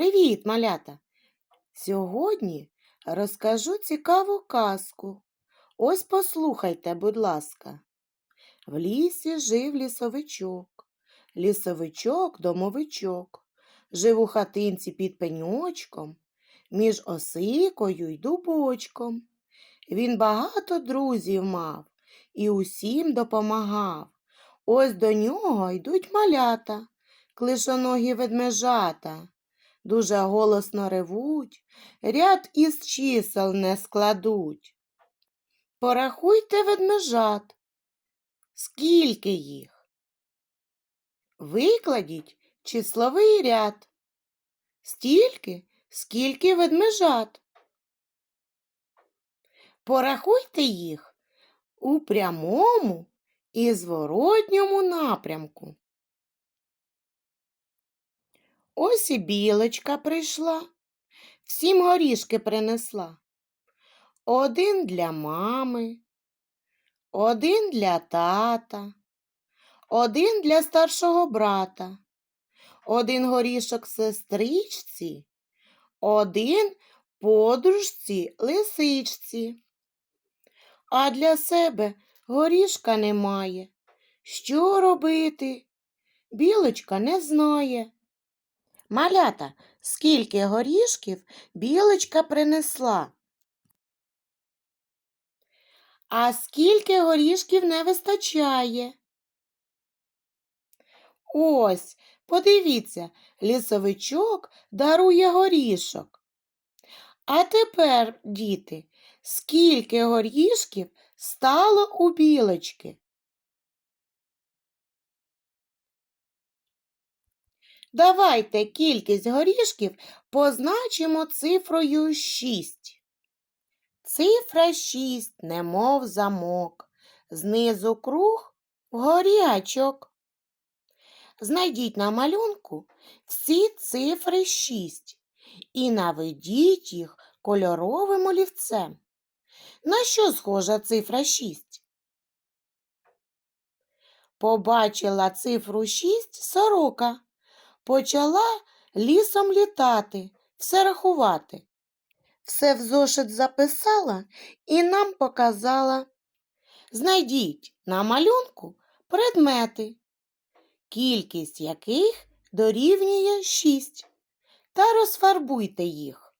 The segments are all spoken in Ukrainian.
Привіт, малята! Сьогодні розкажу цікаву казку. Ось послухайте, будь ласка. В лісі жив лісовичок, лісовичок домовичок, жив у хатинці під пеньочком, між осикою й дубочком. Він багато друзів мав і усім допомагав. Ось до нього йдуть малята, клишоногі ведмежата. Дуже голосно ревуть, ряд із чисел не складуть. Порахуйте ведмежат. Скільки їх? Викладіть числовий ряд. Стільки, скільки ведмежат. Порахуйте їх у прямому і зворотньому напрямку. Ось і білочка прийшла, всім горішки принесла. Один для мами, один для тата, один для старшого брата, один горішок сестричці, один подружці лисичці. А для себе горішка немає. Що робити? Білочка не знає. Малята, скільки горішків білочка принесла? А скільки горішків не вистачає? Ось, подивіться, лісовичок дарує горішок. А тепер, діти, скільки горішків стало у білочки? Давайте кількість горішків позначимо цифрою 6. Цифра 6, немов замок. Знизу круг вгорі гачок. Знайдіть на малюнку всі цифри 6 і наведіть їх кольоровим олівцем. На що схожа цифра 6? Побачила цифру 6 сорока почала лісом літати, все рахувати. Все в зошит записала і нам показала. Знайдіть на малюнку предмети, кількість яких дорівнює 6, та розфарбуйте їх.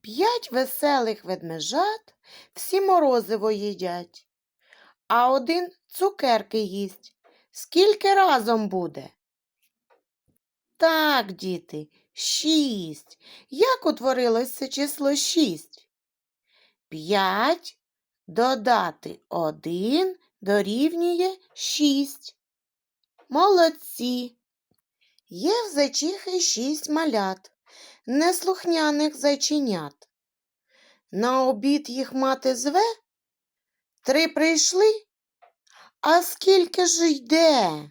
П'ять веселих ведмежат всі морозиво їдять, а один цукерки їсть. Скільки разом буде? Так, діти, шість. Як утворилось це число шість? П'ять додати один дорівнює шість. Молодці. Є в зайчихи шість малят, неслухняних зайченят. На обід їх мати зве? Три прийшли? А скільки ж йде?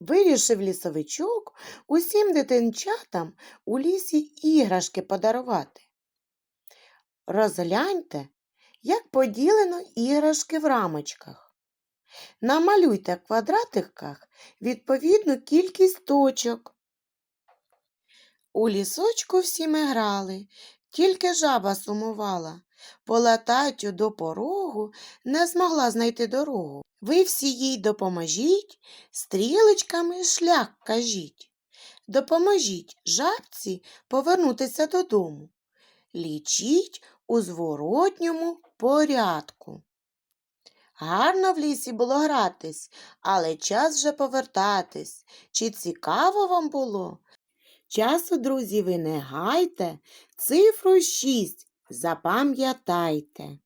Вирішив лісовичок усім дитинчатам у лісі іграшки подарувати. Розгляньте, як поділено іграшки в рамочках. Намалюйте в квадратиках відповідну кількість точок. У лісочку всі ми грали, тільки жаба сумувала. По лататю до порогу не змогла знайти дорогу. Ви всі їй допоможіть, стрілочками шлях кажіть. Допоможіть жабці повернутися додому. Лічіть у зворотньому порядку. Гарно в лісі було гратись, але час вже повертатись. Чи цікаво вам було? Часу, друзі, ви не гайте, цифру шість запам'ятайте.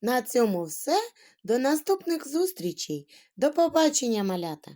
На цьому все. До наступних зустрічей. До побачення, малята!